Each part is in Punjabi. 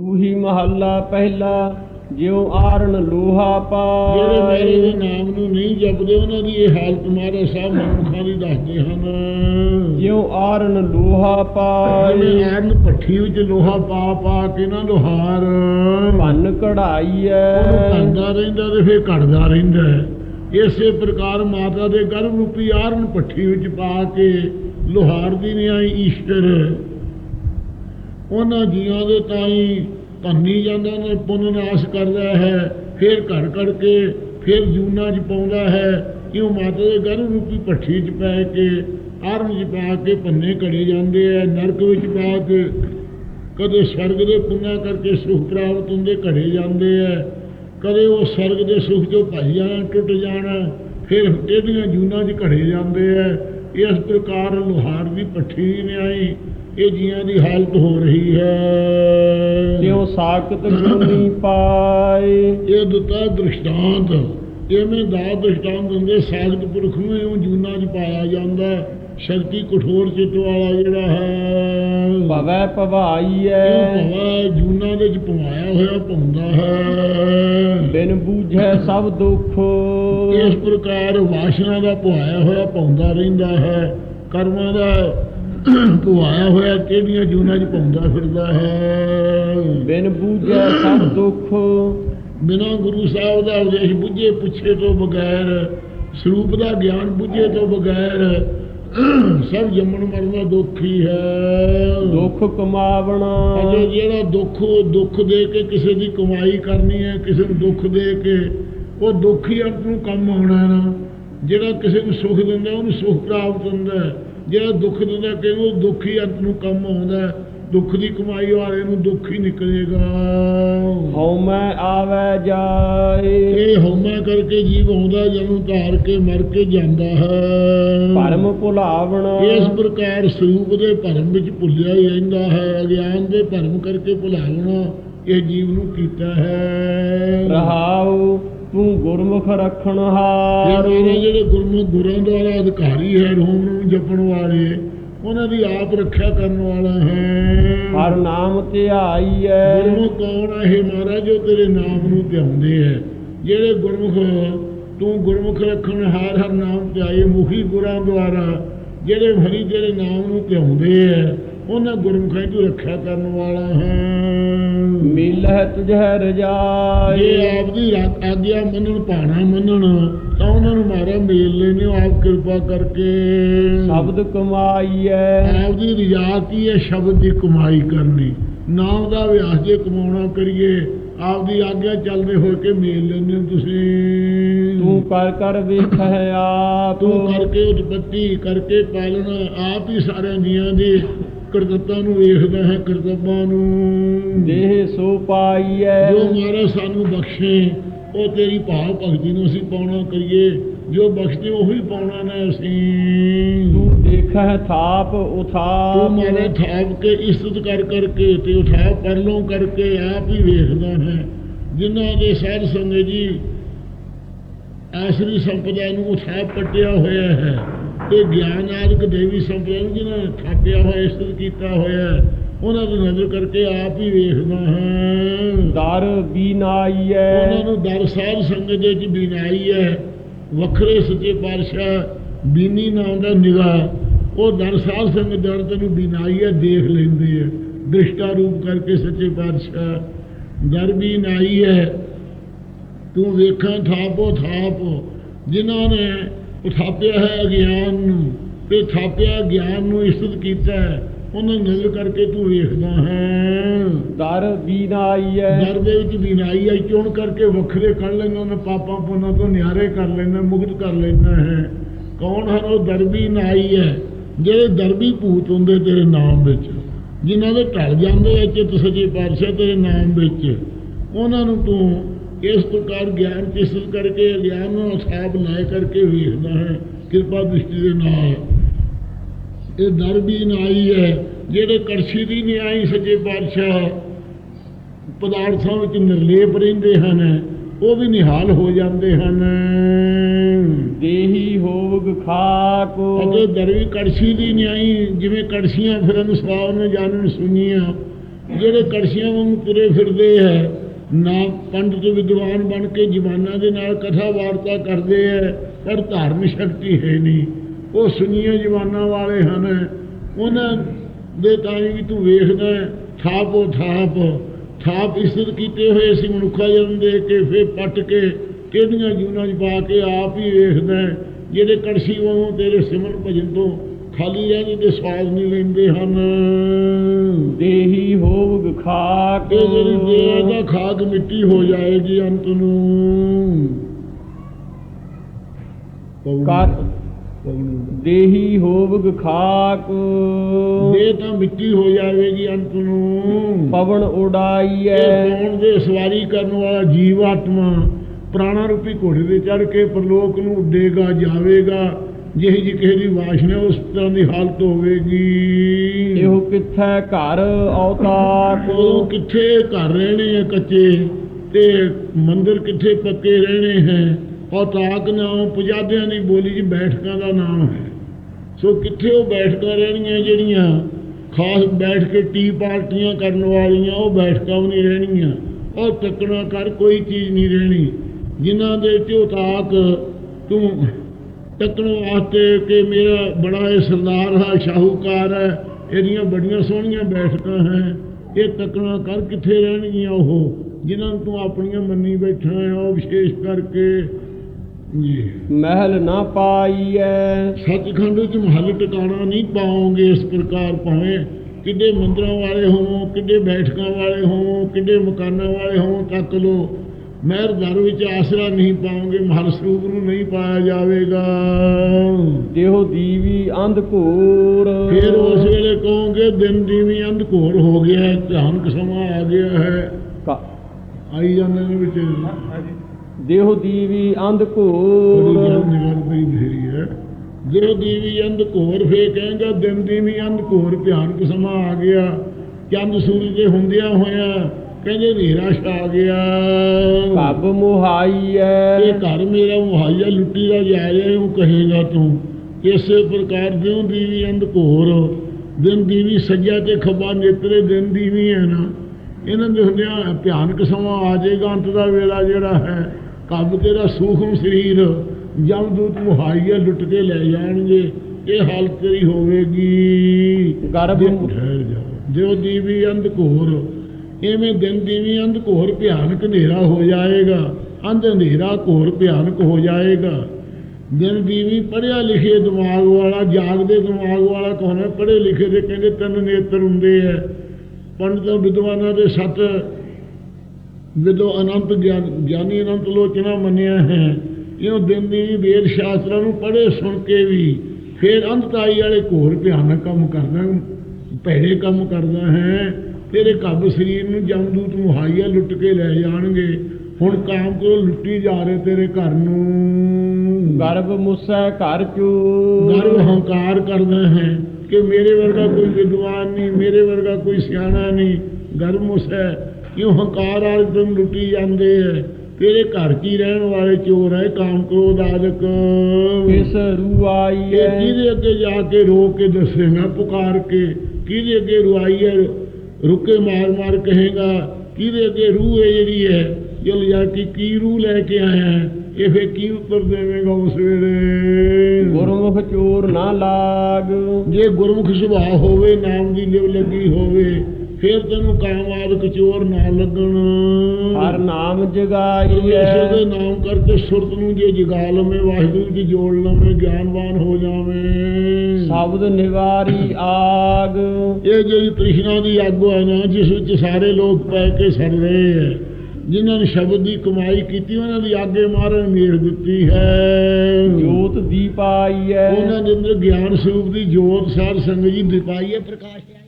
ਸੂਹੀ ਮਹੱਲਾ ਪਹਿਲਾ ਜਿਉ ਆਰਨ ਲੋਹਾ ਜਿਹੜੇ ਮੇਰੇ ਦੇ ਨਾਮ ਨੂੰ ਨਹੀਂ ਜਪਦੇ ਉਹਨਾਂ ਦੀ ਇਹ ਹਾਲਤ ਮਾਰੇ ਸਾਹਿਬ ਮਨੁੱਖਾਂ ਦੀ ਦੱਸਦੇ ਹਨ। ਜਿਉ ਆਰਨ ਲੋਹਾ ਪਾਏ ਆਰਨ ਭੱਠੀ ਵਿੱਚ ਲੋਹਾ ਪਾ ਪਾ ਕੇ ਨਾ ਲੋਹਾਰ। ਭੰਨ ਕਢਾਈ ਐ ਘੜਦਾ ਰਹਿੰਦਾ ਤੇ ਫਿਰ ਘੜਦਾ ਰਹਿੰਦਾ। ਇਸੇ ਪ੍ਰਕਾਰ ਮਾਤਾ ਦੇ ਗਰਭ ਰੂਪੀ ਆਰਨ ਭੱਠੀ ਵਿੱਚ ਪਾ ਕੇ ਲੋਹਾਰ ਦੀ ਨਿਆਈ ਈਸ਼ਵਰ ਉਹਨਾਂ ਜੀਆਂ ਦੇ ਤਾਈ ਭੰਨੀ ਜਾਂਦਾ ਨੇ, ਪੁੰਨ ਨਾਸ਼ ਕਰਦਾ ਹੈ, ਫਿਰ ਘੜ ਘੜ ਕੇ ਫਿਰ ਜੂਨਾ 'ਚ ਪਾਉਂਦਾ ਹੈ। ਕਿਉਂ ਮਾਤਾ ਦੇ ਗਰਭ ਰੂਪੀ ਭੱਠੀ 'ਚ ਪੈ ਕੇ ਆਰਨ 'ਚ ਪਾ ਕੇ ਭੰਨੇ ਘੜੇ ਜਾਂਦੇ ਆ, ਨਰਕ ਵਿੱਚ ਪਾ ਕੇ ਕਦੇ ਸਵਰਗ ਦੇ ਪੁੰਨਾ ਕਰਕੇ ਸੁਖ ਪ੍ਰਾਪਤ ਹੁੰਦੇ ਘੜੇ ਜਾਂਦੇ ਆ। ਕਦੇ ਉਹ ਸਵਰਗ ਦੇ ਸੁਖ ਤੋਂ ਭੱਜ ਜਾਣਾ, ਟੁੱਟ ਜਾਣਾ, ਫਿਰ ਇਹਦੀਆਂ ਜੂਨਾਂ 'ਚ ਘੜੇ ਜਾਂਦੇ ਆ। ਇਸ ਪ੍ਰਕਾਰ ਲੋਹਾਰ ਦੀ ਭੱਠੀ ਨੇ ਆਈ। ਇਹ ਜੀਆਂ ਦੀ ਹਾਲਤ ਹੋ ਰਹੀ ਹੈ। ਜਿਉ ਸਾਖਤ ਗੁਣੀ ਪਾਏ। ਇਹ ਦਿੱਤਾ ਦ੍ਰਿਸ਼ਟਾਂਤ। ਐਵੇਂ ਦਾ ਦ੍ਰਿਸ਼ਟਾਂਤ ਦਿੰਦੇ ਸਾਗਤ ਪੁਰਖ ਨੂੰ ਇਉਂ ਜੂਨਾਂ 'ਚ ਪਾਇਆ ਜਾਂਦਾ ਹੈ। ਸ਼ਕਤੀ ਕਠੋਰ ਚਿੱਤ ਵਾਲਾ ਜਿਹੜਾ ਹੈ। ਭਵੈ ਭਵਾਈ ਐ ਭਵਾ ਜੂਨਾਂ ਦੇ ਚ ਪਵਾਇਆ ਹੋਇਆ ਪਾਉਂਦਾ ਹੈ। ਬਿਨ ਬੂਝੈ ਸਭ ਦੁੱਖ। ਇਸ ਪ੍ਰਕਾਰ ਵਾਸ਼ਨਾ ਦਾ ਪਵਾਇਆ ਹੋਇਆ ਪਾਉਂਦਾ ਰਹਿੰਦਾ ਹੈ। ਕਰਮਾਂ ਦਾ ਪਵਾਇਆ ਹੋਇਆ ਕਿਹੜੀਆਂ ਜੂਨਾਂ 'ਚ ਪਾਉਂਦਾ ਫਿਰਦਾ ਹੈ? ਬਿਨ ਬੂਝੈ ਸਭ ਦੁੱਖ। ਬਿਨਾਂ ਗੁਰੂ ਸਾਹਿਬ ਦਾ ਉਪਦੇਸ਼ ਬੁੱਝੇ ਪੁੱਛੇ ਤੋਂ ਬਗੈਰ ਸਰੂਪ ਦਾ ਗਿਆਨ ਬੁੱਝੇ ਤੋਂ ਬਗੈਰ ਸਭ ਜੰਮਣ ਮਰਨ ਦੁੱਖ ਹੀ ਹੈ। ਦੁੱਖ ਕਮਾਵਣਾ। ਅਜੇ ਜਿਹੜਾ ਦੁੱਖ ਦੁੱਖ ਦੇ ਕੇ ਕਿਸੇ ਦੀ ਕਮਾਈ ਕਰਨੀ ਹੈ ਕਿਸੇ ਨੂੰ ਦੁੱਖ ਦੇ ਕੇ ਉਹ ਦੁੱਖ ਹੀ ਅੰਤ ਨੂੰ ਕੰਮ ਆਉਣਾ ਨਾ। ਜਿਹੜਾ ਕਿਸੇ ਨੂੰ ਸੁੱਖ ਦਿੰਦਾ ਉਹਨੂੰ ਸੁੱਖ ਪ੍ਰਾਪਤ ਹੁੰਦਾ ਹੈ। ਜਿਹੜਾ ਦੁੱਖ ਦਿੰਦਾ ਕਿ ਉਹ ਦੁੱਖ ਹੀ ਅੰਤ ਨੂੰ ਕੰਮ ਆਉਂਦਾ ਦੁੱਖ ਦੀ ਕਮਾਈ ਵਾਲੇ ਨੂੰ ਦੁੱਖ ਹੀ ਨਿਕਲੇਗਾ। ਹਉਮੈ ਆਵੈ ਜਾਏ। ਇਹ ਹਉਮੈ ਕਰਕੇ ਜੀਵ ਆਉਂਦਾ ਜਨਮ ਧਾਰ ਕੇ ਮਰ ਕੇ ਜਾਂਦਾ ਹੈ। ਭਰਮ ਭੁਲਾਵਣਾ। ਇਸ ਪ੍ਰਕਾਰ ਸਰੂਪ ਦੇ ਭਰਮ ਵਿੱਚ ਭੁੱਲਿਆ ਹੀ ਰਹਿੰਦਾ ਹੈ। ਅਗਿਆਨ ਦੇ ਭਰਮ ਕਰਕੇ ਭੁਲਾਵਣਾ ਇਹ ਜੀਵ ਨੂੰ ਕੀਤਾ ਹੈ। ਰਹਾਉ ਤੂੰ ਗੁਰਮੁਖ ਰਖਣ ਹਾਰ। ਮੇਰੇ ਜਿਹੜੇ ਗੁਰਮੁਖ ਗੁਰਾਂ ਦੁਆਰਾ ਅਧਿਕਾਰੀ ਹੈ ਰੋਮ ਨੂੰ ਜਪਣ ਵਾਲੇ ਉਹਨਾਂ ਦੀ ਆਪ ਰੱਖਿਆ ਕਰਨ ਵਾਲਾ ਹੈ। ਹਰ ਨਾਮ ਧਿਆਈ ਐ। ਗੁਰਮੁਖ ਕੌਣ ਹੈ ਮਹਾਰਾਜ ਜੋ ਤੇਰੇ ਨਾਮ ਨੂੰ ਧਿਆਉਂਦੇ ਹੈ ਜਿਹੜੇ ਗੁਰਮੁਖ ਤੂੰ ਗੁਰਮੁਖ ਰੱਖਣ ਹਾਰ ਹਰ ਨਾਮ ਧਿਆਏ ਮੁਖੀ ਗੁਰਾਂ ਦੁਆਰਾ ਜਿਹੜੇ ਹਰੀ ਤੇਰੇ ਨਾਮ ਨੂੰ ਧਿਆਉਂਦੇ ਹੈ ਉਹਨਾਂ ਗੁਰਮੁਖਾਂ ਦੀ ਰੱਖਿਆ ਕਰਨ ਵਾਲਾ ਹੈ। ਮਿਲਹਿ ਤੁਝੈ ਜੇ ਰਜਾਈ ਆਪ ਦੀ ਆਗਿਆ ਮੰਨਣ ਪਾਣਾ ਮੰਨਣ ਤਾਂ ਉਹਨਾਂ ਨੂੰ ਮਾਰਾ ਮੇਲ ਲੈਨੇ ਆਪ ਕਿਰਪਾ ਕਰਕੇ। ਸ਼ਬਦ ਕਮਾਈ ਐ ਆਪ ਦੀ ਰਿਜਾ ਕੀ ਹੈ? ਸ਼ਬਦ ਦੀ ਕਮਾਈ ਕਰਨੀ। ਨਾਮ ਦਾ ਵਿਆਸ ਜੇ ਕਮਾਉਣਾ ਕਰੀਏ ਆਪ ਦੀ ਆਗਿਆ ਚੱਲਦੇ ਹੋਏ ਕੇ ਮੇਲ ਹੋ ਤੁਸੀਂ? ਤੂੰ ਕਰ ਕਰ ਵੇਖੈ ਆਪ। ਤੂੰ ਕਰਕੇ ਉਤਪਤੀ ਕਰਕੇ ਪਾਲਣਾ ਆਪ ਹੀ ਸਾਰਿਆਂ ਜੀਆਂ ਦੇ। ਕਰਤੱਤਾਂ ਨੂੰ ਵੇਖਦਾ ਹੈ ਕਰਤੱਵਾਂ ਨੂੰ। ਦੇਹ ਸੋ ਪਾਈ ਐ ਜੋ ਮਹਾਰਾਜ ਸਾਨੂੰ ਬਖਸ਼ੇ ਉਹ ਤੇਰੀ ਭਾਵ ਭਗਤੀ ਨੂੰ ਅਸੀਂ ਪਾਉਣਾ ਕਰੀਏ। ਜੋ ਬਖਸ਼ਦੇ ਉਹੀ ਪਾਉਣਾ ਨੇ ਅਸੀਂ। ਤੂੰ ਦੇਖੈ ਥਾਪ ਤੂੰ ਉਥਾਪ ਮਾਰੇ ਥਾਪ ਕੇ ਇਸਤ ਕਰ ਕਰਕੇ ਤੇ ਉਠਾ ਪਰਲੋਂ ਕਰਕੇ ਆਪ ਹੀ ਵੇਖਦਾ ਹੈ। ਜਿਨ੍ਹਾਂ ਦੇ ਸਾਧ ਸੰਗਤ ਜੀ ਆਸਰੀ ਸੰਪਦਾ ਨੂੰ ਉਠਾ ਪਟਿਆ ਹੋਇਆ ਹੈ। ਤੇ ਗਿਆਨ ਆਦਿਕ ਦੇਵੀ ਸੰਪਦਾ ਨੂੰ ਜਿਨ੍ਹਾਂ ਨੇ ਥਾਪਿਆ ਹੋਇਆ ਇਸਤ ਕੀਤਾ ਹੋਇਆ ਹੈ, ਉਹਨਾਂ ਦੀ ਨਜ਼ਰ ਕਰਕੇ ਆਪ ਹੀ ਵੇਖਦਾ ਹੈ। ਦਰ ਬੀਨਾਈ ਉਹਨਾਂ ਐ ਨੂੰ ਦਰ ਸਾਧ ਸੰਗਤ ਦੇ ਵਿੱਚ ਬਿਨਾਈ ਹੈ ਵੱਖਰੇ ਸੱਚੇ ਪਾਤਸ਼ਾਹ ਬੀਨੀ ਨਾਮ ਦਾ ਨਿਗਾਹ ਉਹ ਦਰ ਸਾਧ ਸੰਗਤ ਦਰ ਤੈਨੂੰ ਬਿਨਾਈ ਹੈ ਦੇਖ ਲੈਂਦੇ ਆ। ਦ੍ਰਿਸ਼ਟਾ ਰੂਪ ਕਰਕੇ ਸੱਚੇ ਪਾਤਸ਼ਾਹ ਦਰ ਵੀ ਨਾਈ ਹੈ ਤੂੰ ਵੇਖਾਂ ਥਾਪੋ ਥਾਪ। ਜਿਨ੍ਹਾਂ ਨੇ ਉਥਾਪਿਆ ਹੈ ਅਗਿਆਨ ਨੂੰ ਤੇ ਥਾਪਿਆ ਗਿਆਨ ਨੂੰ ਇਸਤ ਕੀਤਾ ਹੈ। ਉਹਨਾਂ ਨੂੰ ਨਜ਼ਰ ਕਰਕੇ ਤੂੰ ਵੇਖਦਾ ਹੈ। ਦਰ ਬੀਨਾਈ ਐ ਦਰ ਦੇ ਵਿੱਚ ਬਿਨਾਈ ਆਈ ਚੋਣ ਕਰਕੇ ਵੱਖਰੇ ਕਰ ਲੈਂਦਾ ਉਹਨਾਂ ਪਾਪਾਂ ਪੁੰਨਾਂ ਤੋਂ ਨਿਆਰੇ ਕਰ ਲੈਂਦਾ ਮੁਕਤ ਕਰ ਲੈਂਦਾ ਹੈ। ਕੌਣ ਹਨ ਉਹ ਦਰਬੀ ਨਾਈ ਹੈ ਜਿਹੜੇ ਦਰਬੀ ਭੂਤ ਹੁੰਦੇ ਤੇਰੇ ਨਾਮ ਵਿੱਚ। ਜਿਨ੍ਹਾਂ ਦੇ ਢਲ ਜਾਂਦੇ ਆ ਚਿੱਤ ਸੱਚੇ ਪਾਤਸ਼ਾਹ ਤੇਰੇ ਨਾਮ ਵਿੱਚ। ਉਹਨਾਂ ਨੂੰ ਤੂੰ ਇਸ ਪ੍ਰਕਾਰ ਗਿਆਨ ਚਿਸਤ ਕਰਕੇ ਗਿਆਨ ਨੂੰ ਅਸਾਬ ਲੈ ਕਰਕੇ ਵੇਖਦਾ ਹੈ ਕਿਰਪਾ ਦ੍ਰਿਸ਼ਟੀ ਦੇ ਨਾਲ। ਇਹ ਦਰ ਵੀ ਨਾਈ ਹੈ ਜਿਹੜੇ ਕੜਛੀ ਦੀ ਨਿਆਈ ਸੱਚੇ ਪਾਤਸ਼ਾਹ ਪਦਾਰਥਾਂ ਵਿੱਚ ਨਿਰਲੇਪ ਰਹਿੰਦੇ ਹਨ ਉਹ ਵੀ ਨਿਹਾਲ ਹੋ ਜਾਂਦੇ ਹਨ। ਦੇਹੀ ਹੋਵਗ ਖਾਕ। ਅਗੇ ਦਰਵੀ ਕੜਛੀ ਦੀ ਨਿਆਈ ਜਿਵੇਂ ਕੜਛੀਆਂ ਫਿਰਨ ਸਵਾਉ ਨੇ ਜਾਣਨ ਸੁਣੀਆਂ ਜਿਹੜੇ ਕੜਛੀਆਂ ਵਾਂਗ ਤੁਰੇ ਫਿਰਦੇ ਹੈ ਨਾ ਪੰਡਤ ਵਿਦਵਾਨ ਬਣ ਕੇ ਜਵਾਨਾਂ ਦੇ ਨਾਲ ਕਥਾ ਵਾਰਤਾ ਕਰਦੇ ਹੈ ਪਰ ਧਾਰਮਿਕ ਸ਼ਕਤੀ ਹੈ ਨਹੀਂ। ਉਹ ਸੁਨੀਆਂ ਜਵਾਨਾਂ ਵਾਲੇ ਹਨ। ਉਹਨਾਂ ਦੇ ਤਾਂ ਵੀ ਤੂੰ ਵੇਖਦਾ ਹੈ, ਥਾਪ ਥਾਪ। ਥਾਪ ਇਸਤ ਕੀਤੇ ਹੋਏ ਸੀ ਮਨੁੱਖਾ ਜਨਮ ਦੇ ਕੇ ਫੇਰ ਪੱਟ ਕੇ ਕਿਹੜੀਆਂ ਜੂਨਾਂ 'ਚ ਪਾ ਕੇ ਆਪ ਹੀ ਵੇਖਦਾ ਜਿਹੜੇ ਕੜਸ਼ੀ ਵਾਂਗੂ ਤੇਰੇ ਸਿਮਰਨ ਭਜਨ ਤੋਂ ਖਾਲੀ ਰਹਿੰਦੇ ਤੇ ਸਵਾਦ ਨਹੀਂ ਲੈਂਦੇ ਹਨ। ਦੇਹੀ ਹੋਵ ਖਾਕ ਇਹ ਜਿਹੜੀ ਦੇਹ ਦਾ ਖਾਕ ਮਿੱਟੀ ਹੋ ਜਾਏਗੀ ਅੰਤ ਨੂੰ। ਕਰ ਦੇਹੀ ਹੋਵ ਖਾਕ ਦੇਹ ਤਾਂ ਮਿੱਟੀ ਹੋ ਜਾਵੇਗੀ ਅੰਤ ਨੂੰ। ਪਵਨ ਉਡਾਈਐ। ਕੌਣ ਦੇ ਸਵਾਰੀ ਕਰਨ ਵਾਲਾ ਜੀਵ ਆਤਮਾ ਪ੍ਰਾਣਾ ਰੂਪੀ ਘੋੜੇ ਤੇ ਚੜ ਕੇ ਪਰਲੋਕ ਨੂੰ ਉੱਡੇਗਾ ਜਾਵੇਗਾ। ਜਿਹੀ ਜਿਹੀ ਕਿਸੇ ਦੀ ਵਾਸ਼ਨਾ ਉਸ ਤਰ੍ਹਾਂ ਦੀ ਹਾਲਤ ਹੋਵੇਗੀ। ਇਹੋ ਕਿੱਥੈ ਘਰ ਅਵਤਾਰ ਉਹ ਕਿੱਥੇ ਘਰ ਰਹਿਣੇ ਆ ਕੱਚੇ ਤੇ ਮੰਦਿਰ ਕਿੱਥੇ ਪੱਕੇ ਰਹਿਣੇ ਹੈ? ਔਤਾਕ ਨਾਮ ਪੁਜਾਦਿਆਂ ਦੀ ਬੋਲੀ 'ਚ ਬੈਠਕਾਂ ਦਾ ਨਾਮ ਹੈ। ਸੋ ਕਿੱਥੇ ਉਹ ਬੈਠਕਾਂ ਰਹਿਣੀਆਂ ਜਿਹੜੀਆਂ ਖਾਸ ਬੈਠ ਕੇ ਟੀ ਪਾਰਟੀਆਂ ਕਰਨ ਵਾਲੀਆਂ ਉਹ ਬੈਠਕਾਂ ਵੀ ਨਹੀਂ ਰਹਿਣੀਆਂ ਉਹ ਤੱਕਣਾ ਕਰ ਕੋਈ ਚੀਜ਼ ਨਹੀਂ ਰਹਿਣੀ। ਜਿਨ੍ਹਾਂ ਦੇ ਝੋਤਾਕ ਤੂੰ ਤੱਕਣ ਵਾਸਤੇ ਕਿ ਮੇਰਾ ਬੜਾ ਇਹ ਸਰਦਾਰ ਹੈ ਸ਼ਾਹੂਕਾਰ ਹੈ ਇਹਦੀਆਂ ਬੜੀਆਂ ਸੋਹਣੀਆਂ ਬੈਠਕਾਂ ਹੈ। ਇਹ ਤੱਕਣਾ ਕਰ ਕਿੱਥੇ ਰਹਿਣਗੀਆਂ ਉਹ ਜਿਨ੍ਹਾਂ ਨੂੰ ਤੂੰ ਆਪਣੀਆਂ ਮੰਨੀ ਬੈਠਾ ਹੈ ਉਹ ਵਿਸ਼ੇਸ਼ ਕਰਕੇ। ਮਹਿਲ ਨਾ ਪਾਈਐ। ਸੱਚਖੰਡ ਵਿੱਚ ਮਹੱਲ ਟਿਕਾਣਾ ਨਹੀਂ ਪਾਓਗੇ ਇਸ ਪ੍ਰਕਾਰ ਭਾਵੇਂ ਕਿੱਡੇ ਮੰਦਰਾਂ ਵਾਲੇ ਹੋਵੋ ਕਿੱਡੇ ਬੈਠਕਾਂ ਵਾਲੇ ਹੋਵੋ ਕਿੱਡੇ ਮਕਾਨਾਂ ਵਾਲੇ ਹੋਵੋ ਤੱਕ ਲੋ ਮਹਿਰ ਦਰ ਵਿੱਚ ਆਸਰਾ ਨਹੀਂ ਪਾਓਗੇ ਮਹਲ ਸਰੂਪ ਨੂੰ ਨਹੀਂ ਪਾਇਆ ਜਾਵੇਗਾ। ਦੇਹੋ ਦੀਵੀ ਅੰਧ ਘੋਰ ਫਿਰ ਉਸ ਵੇਲੇ ਕਹੋਗੇ ਦਿਨ ਦੀ ਵੀ ਅੰਧਕੋਰ ਹੋ ਗਿਆ ਹੈ ਧਿਆਨ ਸਮਾਂ ਆ ਗਿਆ ਹੈ। ਆਈ ਜਾਂਦੇ ਨੇ ਵਿੱਚ। ਦੇਹੋ ਦੀਵੀ ਅੰਧ ਥੋੜੀ ਘੋਰ ਗਿਆਨ ਨਿਗਰ ਪਈ ਫੇਰੀ ਹੈ। ਜੇ ਦੀਵੀ ਅੰਧ ਘੋਰ ਫੇ ਕਹੇਗਾ ਦਿਨ ਦੀ ਵੀ ਅੰਧ ਘੋਰ ਭਿਆਨਕ ਸਮਾਂ ਆ ਗਿਆ। ਚੰਦ ਸੂਰਜ ਦੇ ਹੁੰਦਿਆਂ ਹੋਇਆ ਕਹਿੰਦੇ ਹਨੇਰਾ ਛਾ ਗਿਆ। ਕਬ ਮੁਹਾਈਐ ਇਹ ਘਰ ਮੇਰਾ ਮੁਹੱਈਆ ਲੁੱਟੀ ਦਾ ਜਾ ਰਿਹਾ ਉਹ ਕਹੇਗਾ ਤੂੰ। ਇਸੇ ਪ੍ਰਕਾਰ ਦਿਉ ਦੀਵੀ ਅੰਧ ਘੋਰ ਦਿਨ ਦੀਵੀ ਸੱਜਾ ਤੇ ਖੱਬਾ ਨੇਤਰੇ ਦਿਨ ਦੀਵੀ ਹੈ ਨਾ ਇਹਨਾਂ ਦੇ ਹੁੰਦਿਆਂ ਭਿਆਨਕ ਸਮਾਂ ਆ ਜਾਏਗਾ ਅੰਤ ਦਾ ਵੇਲਾ ਜਿਹੜਾ ਹੈ ਕੱਬ ਤੇਰਾ ਸੂਖਮ ਸਰੀਰ ਜਮਦੂਤ ਮੁਹਾਈਆ ਲੁੱਟ ਕੇ ਲੈ ਜਾਣਗੇ ਇਹ ਹਾਲਤ ਤੇਰੀ ਹੋਵੇਗੀ। ਗਰਭ ਠਹਿਰ ਜਾ ਦੀਵੀ ਅੰਧ ਇਵੇਂ ਦਿਨ ਦੀਵੀ ਅੰਧ ਘੋਰ ਭਿਆਨਕ ਹਨੇਰਾ ਹੋ ਜਾਏਗਾ। ਅੰਧ ਹਨੇਰਾ ਘੋਰ ਭਿਆਨਕ ਹੋ ਜਾਏਗਾ। ਦਿਨ ਦੀਵੀ ਪੜਿਆ ਲਿਖੇ ਦਿਮਾਗ ਵਾਲਾ, ਜਾਗਦੇ ਦਿਮਾਗ ਵਾਲਾ ਕੌਣ ਹੈ? ਪੜ੍ਹੇ ਲਿਖੇ ਦੇ ਕਹਿੰਦੇ ਤਿੰਨ ਨੇਤਰ ਹੁੰਦੇ ਹੈ ਪੰਡਤਾਂ ਵਿਦਵਾਨਾਂ ਦੇ ਸੱਤ ਵਿਦੋ ਅਨੰਤ ਗਿਆਨ, ਗਿਆਨੀ ਅਨੰਤ ਲੋਚਨਾ ਮੰਨਿਆ ਹੈ? ਇਹੋ ਦਿਨ ਦੀ ਵੇਦ ਸ਼ਾਸਤਰਾਂ ਨੂੰ ਪੜ੍ਹੇ ਸੁਣ ਕੇ ਵੀ ਫਿਰ ਅੰਧਤਾਈ ਵਾਲੇ ਘੋਰ ਭਿਆਨਕ ਕੰਮ ਕਰਦਾ, ਭੈੜੇ ਕੰਮ ਕਰਦਾ ਹੈ। ਤੇਰੇ ਕੱਬ ਸਰੀਰ ਨੂੰ ਜਮਦੂਤ ਮੁਹਾਈਆ ਲੁੱਟ ਕੇ ਲੈ ਜਾਣਗੇ। ਹੁਣ ਕਾਮ ਕੋ ਲੁੱਟੀ ਜਾ ਰਹੇ ਤੇਰੇ ਘਰ ਨੂੰ। ਗਰਭ ਮੁਸੈ ਘਰ ਚੂ। ਗਰਵ ਹੰਕਾਰ ਕਰਦਾ ਹੈ ਕਿ ਮੇਰੇ ਵਰਗਾ ਕੋਈ ਵਿਦਵਾਨ ਨਹੀਂ ਮੇਰੇ ਵਰਗਾ ਕੋਈ ਸਿਆਣਾ ਨਹੀਂ। ਗਰਮ ਉਸ ਹੈ ਕਿਉਂ ਹੰਕਾਰ ਵਾਲੇ ਤੈਨੂੰ ਲੁੱਟੀ ਜਾਂਦੇ ਹੈ? ਤੇਰੇ ਘਰ ਹੀ ਰਹਿਣ ਵਾਲੇ ਚੋਰ ਹੈ ਕਾਮ ਕ੍ਰੋਧ ਆਦਿਕ? ਕਿਸ ਰੂ ਇਹ ਆਈਐ ਕਿਹਦੇ ਅੱਗੇ ਜਾ ਕੇ ਰੋ ਕੇ ਦੱਸੇਗਾ ਪੁਕਾਰ ਕੇ? ਕਿਹਦੇ ਅੱਗੇ ਰੁਆਈ ਹੈ? ਰੁਕੇ ਮਾਰ ਮਾਰ ਕਹੇਗਾ ਕਿਹਦੇ ਅੱਗੇ ਰੂਹ ਹੈ ਜਿਹੜੀ ਹੈ? ਜਾ ਕੇ ਕੀ ਰੂਹ ਲੈ ਕੇ ਆਇਆ ਹੈ? ਇਹ ਫੇ ਕੀ ਉੱਤਰ ਦੇਵੇਗਾ ਉਸ ਵੇਲੇ ਗੁਰਮੁਖ ਚੋਰ ਨਾ ਲਾਗ। ਜੇ ਗੁਰਮੁਖ ਸੁਭਾਅ ਹੋਵੇ ਨਾਮ ਦੀ ਲਿਵ ਲੱਗੀ ਹੋਵੇ ਫਿਰ ਤੈਨੂੰ ਕਾਮ ਆਦਿਕ ਚੋਰ ਨਾ ਲੱਗਣ। ਹਰ ਨਾਮ ਜਗਾਈਐ। ਦੇ ਨਾਮ ਕਰਕੇ ਸੁਰਤ ਨੂੰ ਜੇ ਜਗਾ ਲਵੇਂ ਵਾਹਿਗੁਰੂ ਜੀ ਜੋੜ ਲਵੇਂ ਗਿਆਨਵਾਨ ਹੋ ਜਾਵੇਂ। ਸ਼ਬਦ ਨਿਵਾਰੀ ਆਗ। ਇਹ ਜਿਹੜੀ ਤ੍ਰਿਸ਼ਨਾ ਦੀ ਅੱਗ ਹੈ ਨਾ ਜਿਸ ਵਿੱਚ ਸਾਰੇ ਲੋਕ ਪੈ ਕੇ ਸੜ ਰਹੇ ਹੈ ਜਿਨ੍ਹਾਂ ਨੇ ਸ਼ਬਦ ਦੀ ਕਮਾਈ ਕੀਤੀ ਉਹਨਾਂ ਦੀ ਆਗੇ ਮਾਰਨ ਮੇੜ ਦਿੱਤੀ ਹੈ। ਜੋਤ ਦੀਪ ਆਈਐ ਉਹਨਾਂ ਦੇ ਅੰਦਰ ਗਿਆਨ ਸਰੂਪ ਦੀ ਜੋਤ ਸਾਰ ਸੰਗਤ ਜੀ ਦਿਪਾਈ ਹੈ ਪ੍ਰਕਾਸ਼ ਹੈ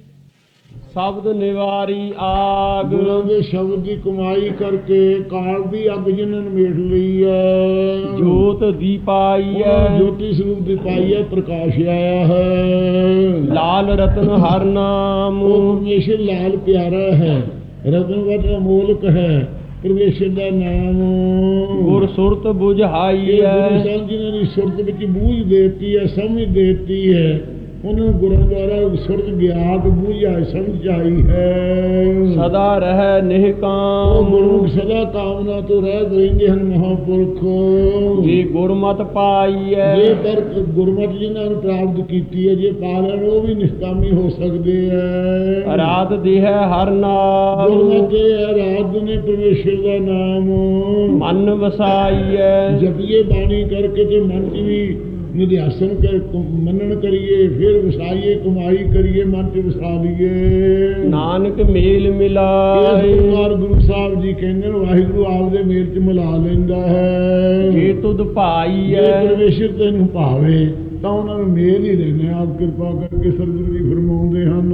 ਸ਼ਬਦ ਨਿਵਾਰੀ ਆਗ। ਗੁਰਾਂ ਦੇ ਸ਼ਬਦ ਦੀ ਕਮਾਈ ਕਰਕੇ ਕਾਲ ਦੀ ਅੱਗ ਜਿਨ੍ਹਾਂ ਨੇ ਮੇਟ ਲਈ ਹੈ। ਜੋਤ ਦੀਪ ਉਹਨਾਂ ਆਈਐ ਜੋਤੀ ਸਰੂਪ ਦੀ ਪਾਈ ਹੈ ਪ੍ਰਕਾਸ਼ ਆਇਆ ਹੈ। ਲਾਲ ਰਤਨ ਹਰ ਨਾਮ। ਪਰਮੇਸ਼ਰ ਲਾਲ ਪਿਆਰਾ ਹੈ ਰਤਨਵਤ ਅਮੋਲਕ ਹੈ ਪਰਮੇਸ਼ਰ ਦਾ ਨਾਮ। ਗੁਰ ਸੁਰਤ ਇਹ ਗੁਰੂ 부ਝਾਈਐ ਸਾਹਿਬ ਦੀ ਸੁਰਤ ਵਿੱਚ ਬੂਝ ਦੇਤੀ ਹੈ ਸਮਝ ਦੇਤੀ ਹੈ। ਉਹਨਾਂ ਨੂੰ ਗੁਰਾਂ ਦੁਆਰਾ ਸੁਰਤ ਗਿਆਤ ਬੂਝਾ ਸਮਝ ਆਈ ਹੈ। ਸਦਾ ਰਹਿ ਉਹ ਨਿਹਕਾਮ ਗੁਰਮੁਖ ਸਦਾ ਕਾਮਨਾ ਤੋਂ ਰਹਿਤ ਰਹਿੰਦੇ ਹਨ ਮਹਾਪੁਰਖ। ਜੀ ਗੁਰਮਤ ਪਾਈਐ। ਜੇ ਪਰ ਗੁਰਮਤਿ ਜਿਨ੍ਹਾਂ ਨੂੰ ਪ੍ਰਾਪਤ ਕੀਤੀ ਹੈ ਜੇ ਪਾ ਲੈਣ ਉਹ ਵੀ ਨਿਸ਼ਕਾਮੀ ਹੋ ਸਕਦੇ ਹੈ ਰਾਤ ਦੀ ਹੈ ਹਰ ਨਾਲ ਗੁਰਮਤਿ ਹੈ ਰਾਤ ਨੇ ਪਰਮੇਸ਼ਰ ਦਾ ਨਾਮ। ਮਨ ਵਸਾਈਐ। ਜਪੀਏ ਬਾਣੀ ਕਰਕੇ ਤੇ ਮਨ ਚ ਵੀ ਨਿਧਿਆਸਨ ਕਰ ਮੰਨਣ ਕਰੀਏ ਫਿਰ ਵਸਾਈਏ ਕਮਾਈ ਕਰੀਏ ਮਨ ਚ ਵਸਾ ਲਈਏ ਨਾਨਕ ਮੇਲ ਮਿਲਾਏ। ਪ੍ਰਕਾਰ ਗੁਰੂ ਸਾਹਿਬ ਜੀ ਕਹਿੰਦੇ ਨੇ ਵਾਹਿਗੁਰੂ ਆਪਦੇ ਮੇਲ ਚ ਮਿਲਾ ਲੈਂਦਾ ਹੈ। ਜੇ ਤੁਧ ਜੇ ਭਾਈਐ ਪਰਮੇਸ਼ਰ ਤੈਨੂੰ ਭਾਵੇ ਤਾਂ ਉਹਨਾਂ ਨੂੰ ਮੇਲ ਹੀ ਲੈਣੇ ਆਪ ਕਿਰਪਾ ਕਰਕੇ ਸਤਿਗੁਰੂ ਜੀ ਫਰਮਾਉਂਦੇ ਹਨ।